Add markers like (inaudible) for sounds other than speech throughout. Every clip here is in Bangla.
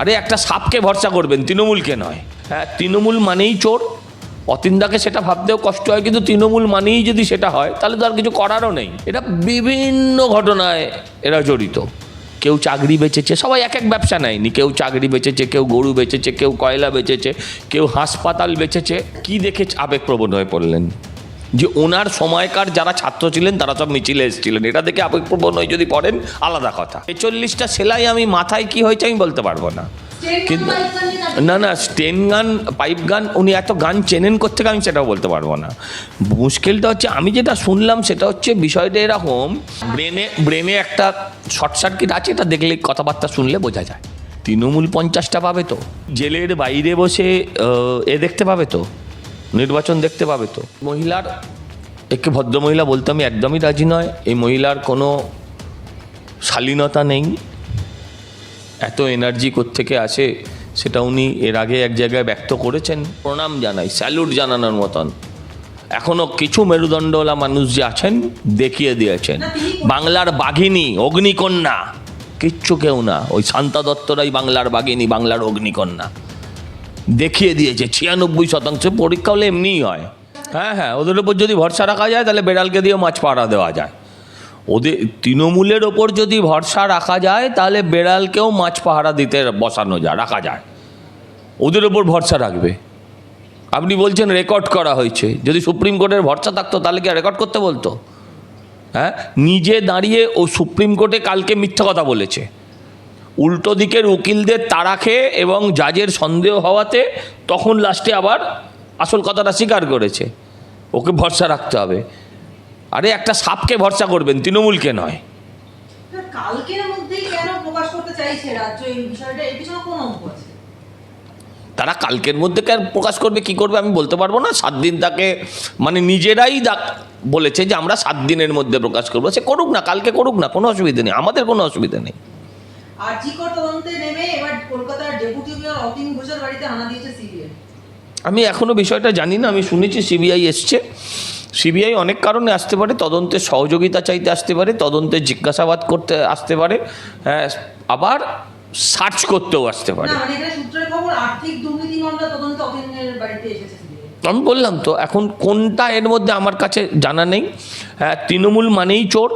আরে একটা সাপকে ভরসা করবেন, তৃণমূলকে নয়। হ্যাঁ তৃণমূল মানেই চোর। অতিন্দাকে সেটা ভাবতেও কষ্ট হয়, কিন্তু তৃণমূল মানেই যদি সেটা হয়, তাহলে তো আর কিছু করারও নেই। এটা বিভিন্ন ঘটনায় এরা জড়িত। কেউ চাকরি বেচেছে, সবাই এক এক ব্যবসা নেয়নি। কেউ চাকরি বেচেছে, কেউ গরু বেচেছে, কেউ কয়লা বেচেছে, কেউ হাসপাতাল বেচেছে। কি দেখে আবেগপ্রবণ হয়ে পড়লেন? যে ওনার সময়কার যারা ছাত্র ছিলেন তারা সব মিছিলে এসেছিলেন। এটা দেখে আবেগপ্রবণ হয়ে যদি পড়েন আলাদা কথা। ছেচল্লিশটা সেলাই আমি মাথায় কি হয়েছে আমি বলতে পারব না। কিন্তু না না স্টেন গান পাইপ গান উনি এত গান চেনেন কোথেকে আমি সেটাও বলতে পারব না। মুশকিলটা হচ্ছে আমি যেটা শুনলাম সেটা হচ্ছে বিষয়টা এরকম ব্রেনে ব্রেনে একটা শর্ট সার্কিট আছে এটা দেখলে কথাবার্তা শুনলে বোঝা যায়। তৃণমূল পঞ্চাশটা পাবে তো। জেলের বাইরে বসে এ দেখতে পাবে তো। নির্বাচন দেখতে পাবে তো। মহিলার একে ভদ্রমহিলা বলতে আমি একদমই রাজি নয়। এই মহিলার কোনো শালীনতা নেই। এত এনার্জি থেকে আসে সেটা উনি এর আগে এক জায়গায় ব্যক্ত করেছেন। প্রণাম জানাই স্যালুট জানানোর মতন। এখনও কিছু মেরুদণ্ডওয়ালা মানুষ যে আছেন দেখিয়ে দিয়েছেন। বাংলার বাঘিনী অগ্নিকন্যা। কিচ্ছু কেউ না। ওই শান্তা দত্তরাই বাংলার বাঘিনী বাংলার অগ্নিকন্যা। দেখিয়ে দিয়েছে, ছিয়ানব্বই শতাংশ পরীক্ষা হলে এমনিই হয়। হ্যাঁ হ্যাঁ ওদের উপর যদি ভরসা রাখা যায়, তাহলে বেড়ালকে দিয়ে মাছ পাড়া দেওয়া যায়। ওদের, তৃণমূলের ওপর যদি ভরসা রাখা যায়, তাহলে বেড়ালকেও মাছ পাহারা দিতে বসানো যায়, রাখা যায়। ওদের ওপর ভরসা রাখবে। আপনি বলছেন রেকর্ড করা হয়েছে। যদি সুপ্রিম কোর্টের ভরসা থাকতো, তাহলে কি রেকর্ড করতে বলতো? হ্যাঁ নিজে দাঁড়িয়ে ও সুপ্রিম কোর্টে কালকে মিথ্যা কথা বলেছে। উল্টো দিকের উকিলদের তাড়া খেয়ে এবং জাজের সন্দেহ হওয়াতে তখন লাস্টে আবার আসল কথাটা স্বীকার করেছে। ওকে ভরসা রাখতে হবে। আরে একটা সাপকে ভরসা করবেন তৃণমূলকে নয়। তারা কালকের মধ্যে কেন প্রকাশ করবে কি করবে আমি বলতে পারব না। সাত দিন তাকে মানে নিজেরাই বলেছে যে আমরা সাত দিনের মধ্যে প্রকাশ করব। সে করুক না কালকে করুক না কোনো অসুবিধা নেই। আমাদের কোনো অসুবিধা নেই। আর জিকর তদন্তে নেমে এবার কলকাতার ডেপুটি মেয়র অতীন ঘোষের বাড়িতে হানা দিয়েছে সিবিআই। আমি এখনও বিষয়টা জানি না আমি শুনেছি সিবিআই এসছে। সিবিআই অনেক কারণে আসতে পারে তদন্তের সহযোগিতা চাইতে আসতে পারে তদন্তের জিজ্ঞাসাবাদ করতে আসতে পারে হ্যাঁ আবার সার্চ করতেও আসতে পারে। মানে আমি বললাম তো এখন কোনটা এর মধ্যে আমার কাছে জানা নেই। হ্যাঁ তৃণমূল মানেই চোর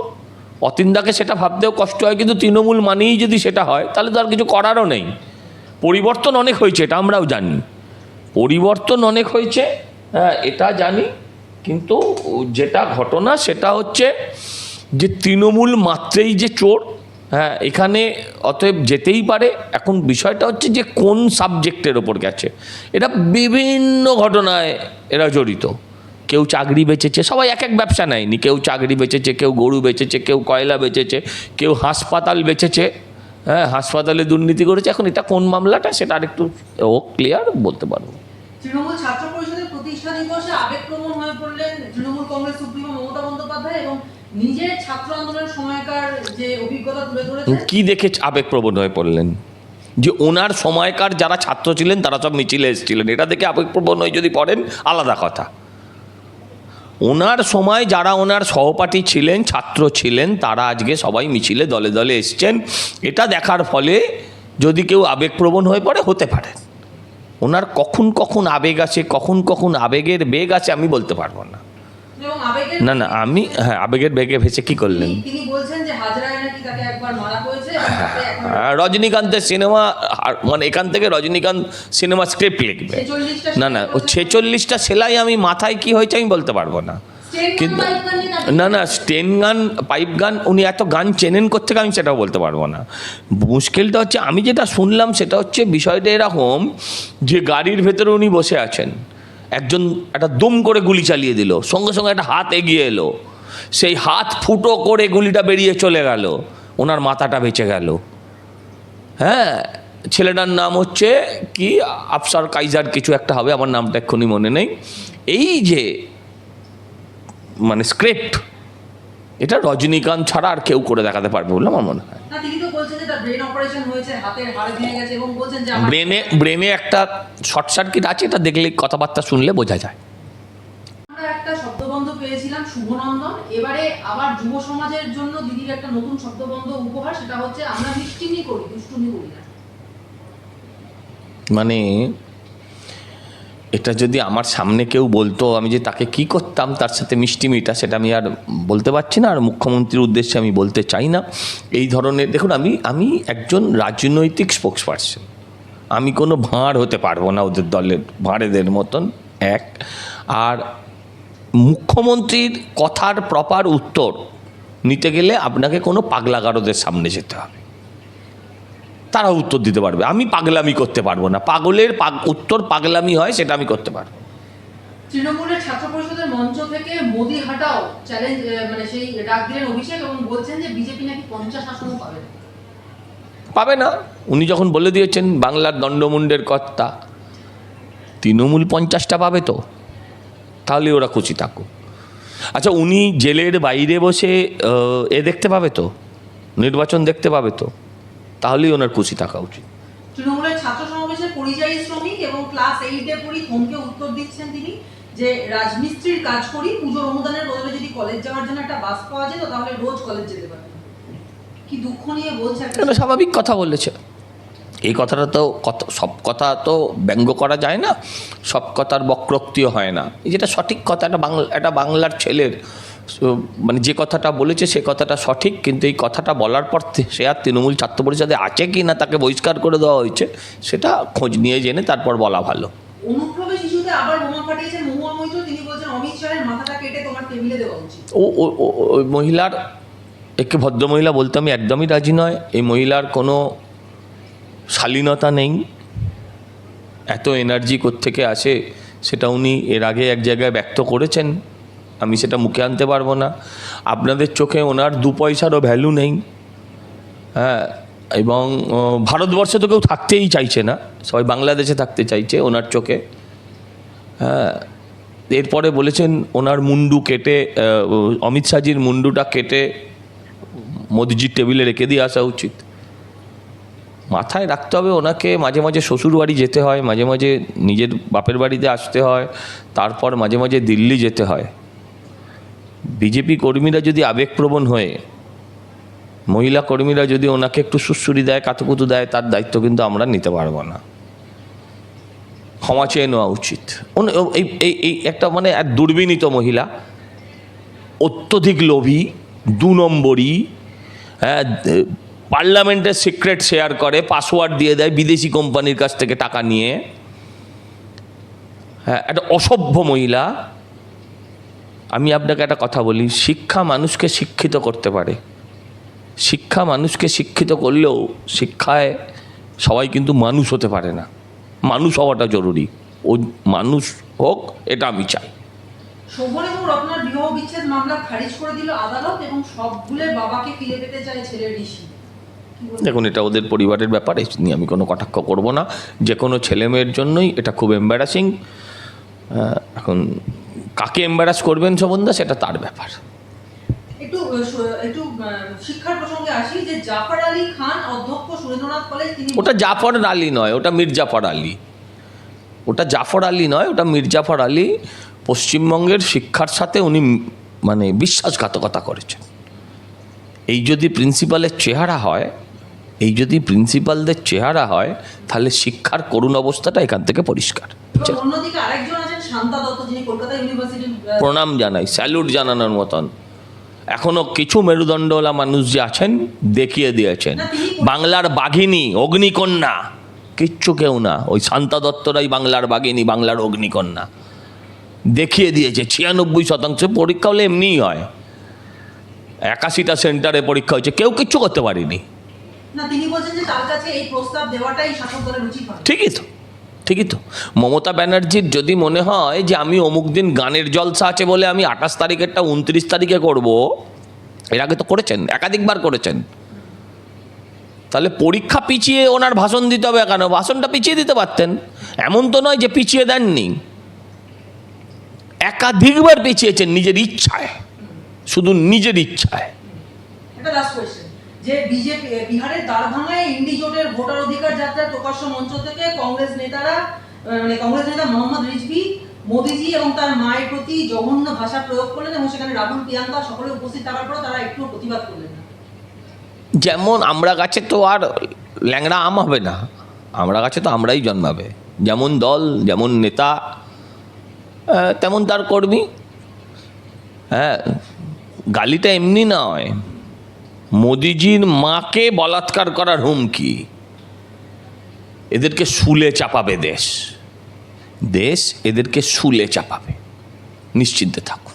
অতিন্দাকে সেটা ভাবতেও কষ্ট হয়, কিন্তু তৃণমূল মানেই যদি সেটা হয়, তাহলে তো আর কিছু করারও নেই। পরিবর্তন অনেক হয়েছে, এটা আমরাও জানি। পরিবর্তন অনেক হয়েছে হ্যাঁ এটা জানি, কিন্তু যেটা ঘটনা সেটা হচ্ছে যে তৃণমূল মাত্রেই যে চোর হ্যাঁ এখানে অতএব যেতেই পারে। এখন বিষয়টা হচ্ছে যে কোন সাবজেক্টের ওপর গেছে। এটা বিভিন্ন ঘটনায় এরা জড়িত। কেউ চাকরি বেচেছে সবাই এক এক ব্যবসা নেয়নি কেউ চাকরি বেচেছে কেউ গরু বেচেছে কেউ কয়লা বেচেছে কেউ হাসপাতাল বেচেছে হ্যাঁ হাসপাতালে দুর্নীতি করেছে। এখন এটা কোন মামলাটা সেটা আরেকটু ও ক্লিয়ার বলতে পারব তৃণমূল ছাত্র পরিষদের প্রতিষ্ঠা দিবসে আবেগপ্রবণ হয়ে পড়লেন তৃণমূল কংগ্রেস সুপ্রিমো মমতা বন্দ্যোপাধ্যায় এবং নিজের ছাত্র আন্দোলনের সময়কার যে অভিজ্ঞতা তুলে ধরেছেন। কি দেখে আবেগপ্রবণ হয়ে পড়লেন? যে ওনার সময়কার যারা ছাত্র ছিলেন তারা সব মিছিলে এসেছিলেন। এটা দেখে আবেগপ্রবণ হয়ে যদি পড়েন আলাদা কথা। ওনার সময় যারা ওনার সহপাঠী ছিলেন ছাত্র ছিলেন তারা আজকে সবাই মিছিলে দলে দলে এসছেন। এটা দেখার ফলে যদি কেউ আবেগপ্রবণ হয়ে পড়ে হতে পারে। ওনার কখন কখন আবেগ আছে কখন কখন আবেগের বেগ আছে আমি বলতে পারব না। না না আমি হ্যাঁ আবেগের বেগে ভেসে কি করলেন? তিনি- বলছেন যে হাজরায় নাকি তাকে একবার মারা (laughs) রজনীকান্তের সিনেমা মানে এখান থেকে রজনীকান্ত সিনেমা স্ক্রিপ্ট লিখবে। না না ছেচল্লিশটা সেলাই আমি মাথায় কি হয়েছে আমি বলতে পারব না। কিন্তু না না স্টেন গান পাইপ গান উনি এত গান চেনেন কোথেকে আমি সেটাও বলতে পারব না। মুশকিলটা হচ্ছে আমি যেটা শুনলাম সেটা হচ্ছে বিষয়টা এরকম যে গাড়ির ভেতরে উনি বসে আছেন। একজন একটা দুম করে গুলি চালিয়ে দিল সঙ্গে সঙ্গে একটা হাত এগিয়ে এলো। সেই হাত ফুটো করে গুলিটা বেরিয়ে চলে গেল। ওনার মাথাটা বেঁচে গেল। হ্যাঁ ছেলেটার নাম হচ্ছে কি? আফসার কাইজার কিছু একটা হবে আমার নামটা এক্ষুনি মনে নেই। এই যে মানে স্ক্রিপ্ট এটা রজনীকান্ত ছাড়া আর কেউ করে দেখাতে পারবে বলে আমার মনে হয়। ব্রেন ব্রেনে একটা শর্ট সার্কিট আছে এটা দেখলে কথাবার্তা শুনলে বোঝা যায়। শব্দবন্ধ পেয়েছিলাম শুভনন্দন। এবারে আবার যুব সমাজের জন্য দিদির একটা নতুন শব্দবন্ধ উপহার, সেটা হচ্ছে আমরা মিষ্টিমি করি, দুষ্টুমি করি না। মানে এটা যদি আমার সামনে কেউ বলতো আমি যে তাকে কি করতাম, তার সাথে মিষ্টি মিটা সেটা আমি আর বলতে পারছি না, আর মুখ্যমন্ত্রীর উদ্দেশ্যে আমি বলতে চাই না। এই ধরনের, দেখুন, আমি আমি একজন রাজনৈতিক স্পোক্স পার্সন আমি কোনো ভাঁড় হতে পারব না ওদের দলের, ভাঁড়েদের মতন, এক। আর মুখ্যমন্ত্রীর কথার প্রপার উত্তর নিতে গেলে আপনাকে কোনো পাগলাগারদের সামনে যেতে হবে। তারা উত্তর দিতে পারবে। আমি পাগলামি করতে পারব না। পাগলের পাগ- উত্তর পাগলামি হয় সেটা আমি করতে পারব। তৃণমূলের ছাত্র পরিষদের মঞ্চ থেকে মোদি হাটাও চ্যালেঞ্জ মানে সেই ডাক দিলেন অভিষেক এবং বলছেন যে বিজেপি নাকি পঞ্চাশ আসনও পাবে। পাবে না। উনি যখন বলে দিয়েছেন বাংলার দণ্ডমুণ্ডের কর্তা তৃণমূল পঞ্চাশটা পাবে তো। তাহলে ওরা খুশি থাকুক। আচ্ছা উনি জেলের বাইরে বসে এ দেখতে পাবে তো? নির্বাচন দেখতে পাবে তো? তাহলেই ওনার খুশি থাকা উচিত। তৃণমূলের ছাত্র পরিযায়ী শ্রমিক এবং ক্লাস এইটে পড়ি থমকে উত্তর দিচ্ছেন তিনি যে রাজমিস্ত্রির কাজ করি পুজোর অনুদানের বদলে যদি কলেজ যাওয়ার জন্য একটা বাস পাওয়া যেত তাহলে রোজ কলেজ যেতে কি দুঃখ নিয়ে বলছে স্বাভাবিক কথা বলেছে। এই কথাটা তো কত সব কথা তো ব্যঙ্গ করা যায় না সব কথার বক্রোক্তিও হয় না। এই যেটা সঠিক কথা একটা বাংলা একটা বাংলার ছেলের মানে যে কথাটা বলেছে সে কথাটা সঠিক কিন্তু এই কথাটা বলার পর সে আর তৃণমূল ছাত্র পরিষদে আছে কি না তাকে বহিষ্কার করে দেওয়া হয়েছে সেটা খোঁজ নিয়ে জেনে তারপর বলা ভালো। অনুপ্রবেশ ইস্যুতে আবার বোমা ফাটিয়েছেন মহুয়া মৈত্র তিনি বলছেন অমিত শাহের মাথাটা কেটে তোমার টেবিলে দেওয়া উচিত। ও ও- ও- ওই মহিলার একে ভদ্রমহিলা বলতে আমি একদমই রাজি নয়। এই মহিলার কোনো শালীনতা নেই। এত এনার্জি থেকে আসে সেটা উনি এর আগে এক জায়গায় ব্যক্ত করেছেন। আমি সেটা মুখে আনতে পারব না। আপনাদের চোখে ওনার দু পয়সারও ভ্যালু নেই। হ্যাঁ এবং ভারতবর্ষে তো কেউ থাকতেই চাইছে না। সবাই বাংলাদেশে থাকতে চাইছে ওনার চোখে। হ্যাঁ এরপরে বলেছেন ওনার মুন্ডু কেটে অমিত শাহজির মুন্ডুটা কেটে মোদিজির টেবিলে রেখে দিয়ে আসা উচিত। মাথায় রাখতে হবে ওনাকে, মাঝে মাঝে শ্বশুর বাড়ি যেতে হয়, মাঝে মাঝে নিজের বাপের বাড়িতে আসতে হয়, তারপর মাঝে মাঝে দিল্লি যেতে হয়। বিজেপি কর্মীরা যদি আবেগপ্রবণ হয়ে, মহিলা কর্মীরা যদি ওনাকে একটু সুশ্রুরি দেয়, কাতুকুতু দেয়, তার দায়িত্ব কিন্তু আমরা নিতে পারব না। ক্ষমা চেয়ে নেওয়া উচিত। এই এই একটা মানে এক দুর্বিনীত মহিলা, অত্যধিক লোভী, দু নম্বরই হ্যাঁ পার্লামেন্টের সিক্রেট শেয়ার করে, পাসওয়ার্ড দিয়ে দেয় বিদেশি কোম্পানির কাছ থেকে টাকা নিয়ে। হ্যাঁ একটা অসভ্য মহিলা। আমি আপনাকে একটা কথা বলি, শিক্ষা মানুষকে শিক্ষিত করতে পারে। শিক্ষা মানুষকে শিক্ষিত করলেও শিক্ষায় সবাই কিন্তু মানুষ হতে পারে না। মানুষ হওয়াটা জরুরি। ও মানুষ হোক, এটা আমি চাই। বিবাহ বিচ্ছেদ মামলা খারিজ করে দিল আদালত এবং সব ভুলে বাবাকে ফিরে পেতে চায় ছেলে ঋষি? দেখুন এটা ওদের পরিবারের ব্যাপার এ নিয়ে আমি কোনো কটাক্ষ করব না। যে কোনো ছেলে মেয়ের জন্যই এটা খুব এম্বারাসিং এখন কাকে এম্বারাস করবেন শোভনদা সেটা তার ব্যাপার। একটু একটু শিক্ষার প্রসঙ্গে আসি যে জাফর আলী খান অধ্যক্ষ সুরেন্দ্রনাথ কলেজ তিনি ওটা জাফর আলী নয় ওটা মির্জাফর আলী। ওটা জাফর আলী নয় ওটা মির্জাফর আলী পশ্চিমবঙ্গের শিক্ষার সাথে উনি মানে বিশ্বাসঘাতকতা করেছেন। এই যদি প্রিন্সিপালের চেহারা হয় এই যদি প্রিন্সিপালদের চেহারা হয় তাহলে শিক্ষার করুণ অবস্থাটা এখান থেকে পরিষ্কার। আহ, প্রণাম জানাই স্যালুট জানানোর মতন। এখনও কিছু মেরুদণ্ডওয়ালা মানুষ যে আছেন দেখিয়ে দিয়েছেন। বাংলার বাঘিনী অগ্নিকন্যা। কিচ্ছু কেউ না ওই শান্তা দত্তরাই বাংলার বাঘিনী বাংলার অগ্নিকন্যা। দেখিয়ে দিয়েছে ছিয়ানব্বই শতাংশ পরীক্ষা হলে এমনিই হয়। একাশিটা সেন্টারে পরীক্ষা হয়েছে কেউ কিচ্ছু করতে পারেনি। না তিনি বলছেন যে তার কাছে এই প্রস্তাব দেওয়াটাই শাসক দলের উচিত ঠিকই তো ঠিকই তো। মমতা ব্যানার্জির যদি মনে হয় যে আমি অমুক দিন গানের জলসা আছে বলে আমি আঠাশ তারিখেরটা উনত্রিশ তারিখে করব এর আগে তো করেছেন একাধিকবার করেছেন তাহলে পরীক্ষা পিছিয়ে ওনার ভাষণ দিতে হবে কেন? ভাষণটা পিছিয়ে দিতে পারতেন। এমন তো নয় যে পিছিয়ে দেননি। একাধিকবার পিছিয়েছেন নিজের ইচ্ছায় শুধু নিজের ইচ্ছায়। লাস্ট যে বিজেপি বিহারের দ্বারভাঙায় ইন্ডি জোটের ভোটার অধিকার যাত্রার প্রকাশ্য মঞ্চ থেকে কংগ্রেস নেতারা মানে কংগ্রেস নেতা মোহাম্মদ রিজভি, মোদিজি এবং তার মায়ের প্রতি জঘন্য ভাষা প্রয়োগ করলেন এবং সেখানে রাহুল প্রিয়াঙ্কা সকলে উপস্থিত থাকার পর তারা একটু প্রতিবাদ করলেন যেমন আমরা গাছে তো আর ল্যাংড়া আম হবে না, আমরা কাছে তো আমরাই জন্মাবে। যেমন দল, যেমন নেতা তেমন তার কর্মী। হ্যাঁ গালিটা এমনি নয়। মোদিজির মাকে বলাৎকার করার হুমকি। এদেরকে শুলে চাপাবে দেশ। দেশ এদেরকে শুলে চাপাবে। নিশ্চিন্তে থাকুন।